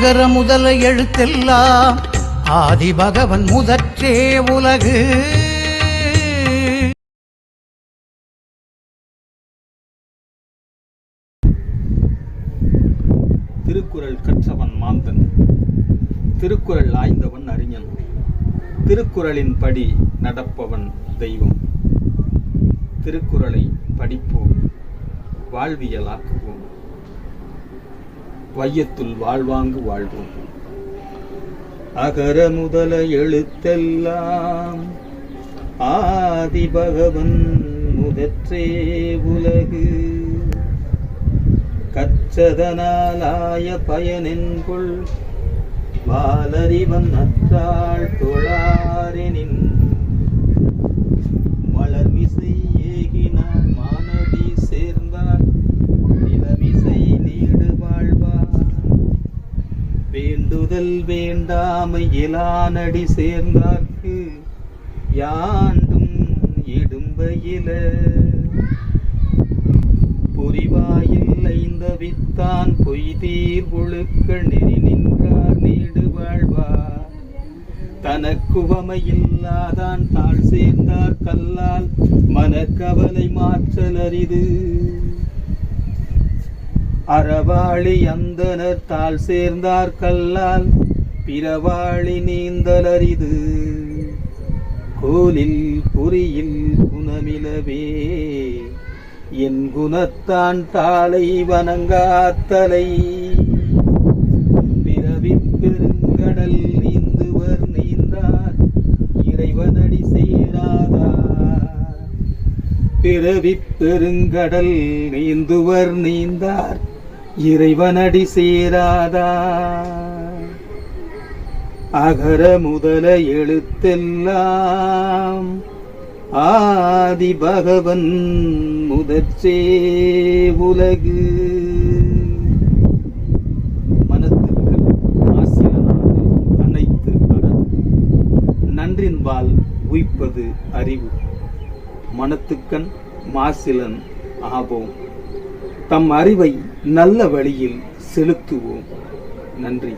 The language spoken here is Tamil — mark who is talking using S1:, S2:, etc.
S1: அகர முதல எழுத்தெல்லாம் ஆதி பகவன் முதற்றே உலகு
S2: திருக்குறள் கற்றவன் மாந்தன் திருக்குறள் ஆய்ந்தவன் அறிஞன் திருக்குறளின் படி நடப்பவன் தெய்வம் திருக்குறளை படிப்போம் வாழ்வியலாக்குவோம் வையத்துள் வாழ்வாங்கு வாழ்வோம்
S1: அகர முதல எழுத்தெல்லாம் ஆதி பகவன் முதற்றே உலகு கச்சதனாலாய பயனென்கொள் வாலறிவன் அற்றாள் வேண்டுதல் வேண்டாமை இலானடி சேர்ந்தார்க்கு யாண்டும் இடும்பையில புரிவாயில் ஐந்த வித்தான் பொய்தீர் ஒழுக்க நெறி நின்றார் நீடு வாழ்வார் தனக்குவமையில்லாதான் தாழ் சேர்ந்தார் கல்லால் மனக்கவலை மாற்றலரிது அறவாளி அந்தனத்தால் சேர்ந்தார் கல்லால் பிறவாளி நீந்தலரிது கோலில் புரியில் குணமிலவே என் குணத்தான் தாளை வணங்காத்தலை பிறவி பெருங்கடல் நீந்துவர் நீந்தார் இறைவனடி சேராதா பிறவி பெருங்கடல் நீந்துவர் நீந்தார் இறைவனடி சேராதா அகர முதல எழுத்தெல்லாம் ஆதி பகவன் முதற்றே உலகு
S2: மனத்திற்கு அனைத்து நன்றின் நன்றின்பால் உய்ப்பது அறிவு மனத்துக்கண் மாசிலன் ஆபோம் தம் அறிவை நல்ல வழியில் செலுத்துவோம் நன்றி